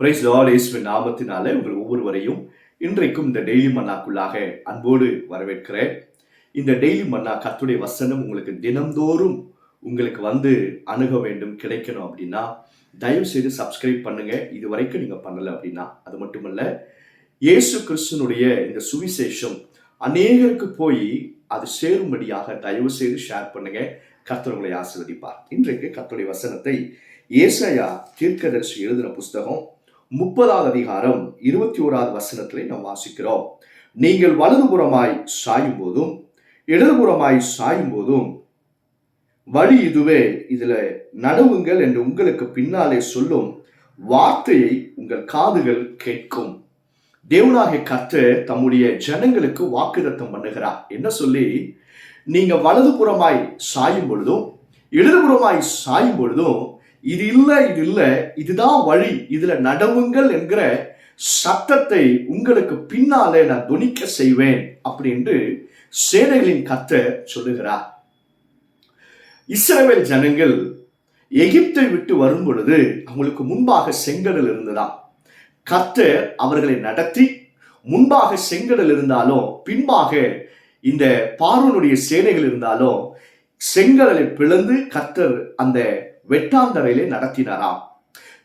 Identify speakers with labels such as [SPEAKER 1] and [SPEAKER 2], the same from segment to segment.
[SPEAKER 1] Price Lord இயேசுவின் நாமத்தினாலே உங்கள் ஒவ்வொருவரையும் இன்றைக்கும் இந்த டெய்லி மன்னாக்குள்ளாக அன்போடு வரவேற்கிறேன். இந்த டெய்லி மன்னா கத்துடைய வசனம் உங்களுக்கு தினந்தோறும் உங்களுக்கு வந்து அணுக வேண்டும் கிடைக்கணும் அப்படின்னா தயவு செய்து சப்ஸ்கிரைப் பண்ணுங்க. இது வரைக்கும் நீங்க பண்ணல அப்படின்னா அது மட்டுமல்ல இயேசு கிறிஸ்தனுடைய இந்த சுவிசேஷம் அநேகருக்கு போய் அது சேரும்படியாக தயவு செய்து ஷேர் பண்ணுங்க. கர்த்தர் உங்களை ஆசீர்வதிப்பார். இன்றைக்கு கர்த்தருடைய வசனத்தை ஏசாயா தீர்க்கதரிசி எழுதின புஸ்தகம் முப்பதாவது அதிகாரம் இருபத்தி ஓராவது வசனத்திலே நாம் வாசிக்கிறோம். நீங்கள் வலதுபுறமாய் சாயும் போதும் இடதுபுறமாய் சாயும் போதும் வழி இதுவே இதுல நடவுங்கள் என்று உங்களுக்கு பின்னாலே சொல்லும் வார்த்தையை உங்கள் காதுகள் கேட்கும். தேவனாகிய கத்து தம்முடைய ஜனங்களுக்கு வாக்குதத்தம் பண்ணுகிறார். என்ன சொல்லி? நீங்க வலதுபுறமாய் சாயும் பொழுதும் இடதுபுறமாய் சாயும் பொழுதும் இது இல்லை இது இல்லை. இதுதான் வழி. இதுல நடவுங்கள் என்கிற சத்தத்தை உங்களுக்கு பின்னாலே நான் துணிக்க செய்வேன் அப்படின்னு சேனைகளின் கர்த்தர் சொல்லுகிறார். இஸ்ரேல் ஜனங்கள் எகிப்தை விட்டு வரும் பொழுது அவங்களுக்கு முன்பாக செங்கடல் இருந்ததாம். கர்த்தர் அவர்களை நடத்தி முன்பாக செங்கடல் இருந்தாலும் பின்பாக இந்த பார்வனுடைய சேனைகள் இருந்தாலும் செங்கடலை பிளந்து கர்த்தர் அந்த வெட்டாந்தரையிலே நடத்தினாராம்.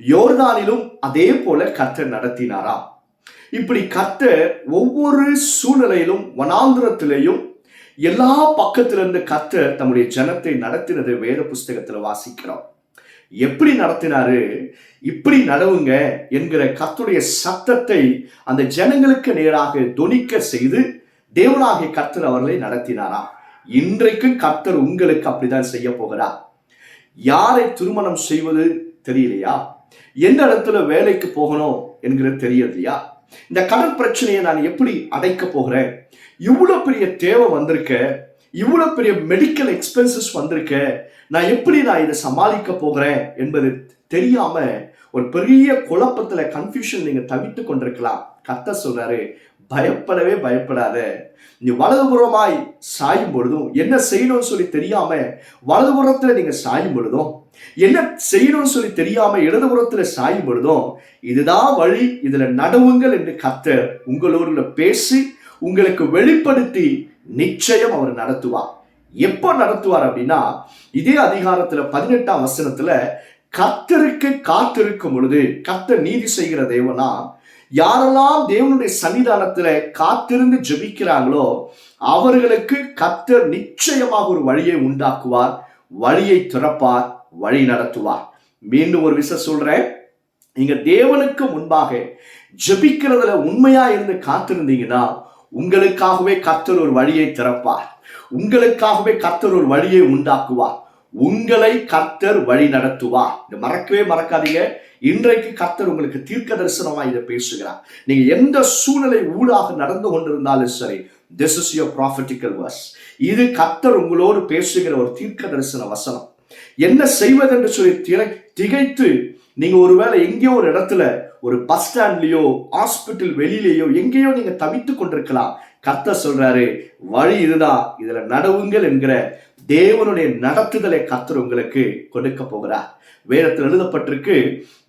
[SPEAKER 1] யோர்தானிலும் அதே போல கர்த்தர் நடத்தினாராம். இப்படி கர்த்தர் ஒவ்வொரு சூழ்நிலையிலும் வனாந்திரத்திலேயும் எல்லா பக்கத்திலிருந்து கர்த்தர் தம்முடைய ஜனத்தை நடத்தினது வேத புஸ்தகத்துல வாசிக்கிறோம். எப்படி நடத்தினாரு? இப்படி நடவுங்க என்கிற கத்துடைய சத்தத்தை அந்த ஜனங்களுக்கு நேராக தொனிக்க செய்து தேவனாகிய கர்த்தர் அவர்களை நடத்தினாரா இன்றைக்கும் கர்த்தர் உங்களுக்கு அப்படிதான் செய்ய போகிறார். யாரை திருமணம் செய்வது தெரியலையா? எந்த இடத்துல வேலைக்கு போகணும் என்கிறது தெரியலையா இந்த கடன் பிரச்சனையை நான் எப்படி அடைக்க போகிறேன்? இவ்வளவு பெரிய தேவை வந்திருக்க இவ்வளவு பெரிய மெடிக்கல் எக்ஸ்பென்சஸ் வந்திருக்க நான் எப்படி நான் இதை சமாளிக்க போகிறேன் என்பது தெரியாம ஒரு பெரிய குழப்பத்துல கன்ஃபியூஷன் நீங்க தவித்து கொண்டிருக்கலாம். கத்த சொல்றாரு பயப்படவே பயப்படாத. நீ வலதுபுறமாய் சாயும் பொழுதும் என்ன செய்யணும்னு சொல்லி தெரியாம வலதுபுறத்துல நீங்க சாயும் பொழுதும் என்ன செய்யணும்னு சொல்லி தெரியாம இடதுபுறத்துல சாயும் பொழுதும் இதுதான் வழி இதுல நடவுங்கள் என்று கத்தர் உங்களோட பேசி உங்களுக்கு வெளிப்படுத்தி நிச்சயம் அவர் நடத்துவார். எப்ப நடத்துவார் அப்படின்னா இதே அதிகாரத்துல பதினெட்டாம் வசனத்துல கத்தருக்கு காத்திருக்கும் பொழுது கத்த நீதி செய்கிற தேவனா யாரெல்லாம் தேவனுடைய சன்னிதானத்துல காத்திருந்து ஜெபிக்கிறாங்களோ அவர்களுக்கு கத்தர் நிச்சயமாக ஒரு வழியை உண்டாக்குவார் வழியை திறப்பார் வழி நடத்துவார். மீண்டும் ஒரு விஷயம் சொல்றேன். நீங்க தேவனுக்கு முன்பாக ஜெபிக்கிறதுல உண்மையா இருந்து காத்திருந்தீங்கன்னா உங்களுக்காகவே கத்தர் ஒரு வழியை திறப்பார். உங்களுக்காகவே கத்தர் ஒரு வழியை உண்டாக்குவார். உங்களை கர்த்தர் வழி நடத்துவார். இதை மறக்கவே மறக்காதீங்க. இன்றைக்கு கர்த்தர் உங்களுக்கு தீர்க்க தரிசனமா இதை பேசுகிறார். நீங்க எந்த சூழ்நிலை ஊடாக நடந்து கொண்டிருந்தாலும் சரி this is your prophetical verse இது கர்த்தர் உங்களோடு பேசுகிற ஒரு தீர்க்க தரிசன வசனம். என்ன செய்வதென்று சொல்லி திரை திகைத்து நீங்க ஒருவேளை எங்கேயோ ஒரு இடத்துல ஒரு பஸ் ஸ்டாண்ட்லயோ ஹாஸ்பிட்டல் வெளியிலேயோ எங்கேயோ நீங்க தவித்து கொண்டிருக்கலாம். கர்த்தர் சொல்றாரு வழி இதுதான். இதுல நடவுங்கள் என்கிற தேவனுடைய நடத்துதலை கத்தர் உங்களுக்கு கொடுக்க போகிறார். வேதத்தில் எழுதப்பட்டிருக்கு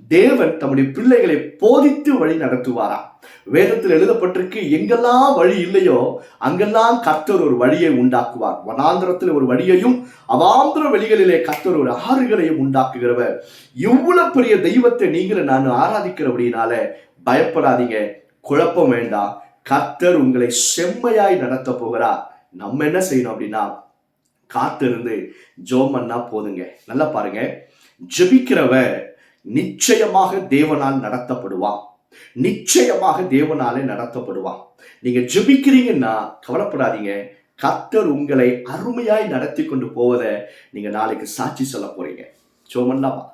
[SPEAKER 1] தேவன் தம்முடைய பிள்ளைகளை போதித்து வழி நடத்துவாராம் வேதத்தில் எழுதப்பட்டிருக்கு எங்கெல்லாம் வழி இல்லையோ அங்கெல்லாம் கர்த்தர் ஒரு வழியை உண்டாக்குவார். வனாந்திரத்தில் ஒரு வழியையும் அவாந்திர வெளிகளிலே கர்த்தர் ஒரு ஆறுகளையும் உண்டாக்குகிறவர். இவ்வளவு பெரிய தெய்வத்தை நீங்களும் நான் ஆராதிக்கிறபடினால பயப்படாதீங்க. குழப்பம் வேண்டாம். கர்த்தர் உங்களை செம்மையாய் நடத்த போகிறார். நம்ம என்ன செய்யணும் அப்படின்னா காத்திருந்து ஜோம் பண்ணா போதுங்க. நல்லா பாருங்க. ஜபிக்கிறவ நிச்சயமாக தேவனால் நடத்தப்படுவான் நிச்சயமாக தேவனாலே நடத்தப்படுவான் நீங்க ஜெபிக்கிறீங்கன்னா கவலைப்படாதீங்க. கத்தர் உங்களை அருமையாய் நடத்தி கொண்டு போவதை நீங்க நாளைக்கு சாட்சி சொல்ல போறீங்க. சோமன்னாவா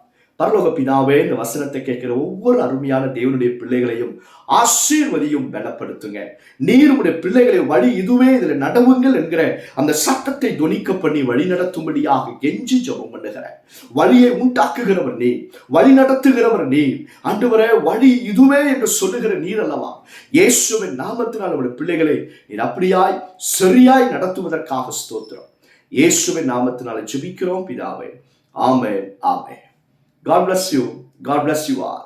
[SPEAKER 1] பரலோக பிதாவே இந்த வசனத்தை கேட்கிற ஒவ்வொரு அருமையான தேவனுடைய பிள்ளைகளையும் ஆசீர்வதியும் பலப்படுத்துங்க. நீர் உடைய பிள்ளைகளை வழி இதுவே இதுல நடவுங்கள் என்கிற அந்த சட்டத்தை துணிக்க பண்ணி வழி நடத்தும்படியாக கெஞ்சி ஜெபம் பண்ணுகிற வழியை உண்டாக்குகிறவர் நீ வழி நடத்துகிறவர் நீ அன்று வர வழி இதுவே என்று சொல்லுகிற நீர் அல்லவா? இயேசுவின் நாமத்தினால் அவருடைய பிள்ளைகளை நீர் அப்படியாய் சரியாய் நடத்துவதற்காக ஸ்தோத்திரம். இயேசுவின் நாமத்தினால ஜெபிக்கிறோம் பிதாவே. ஆமென் ஆமென். God bless you. God bless you all.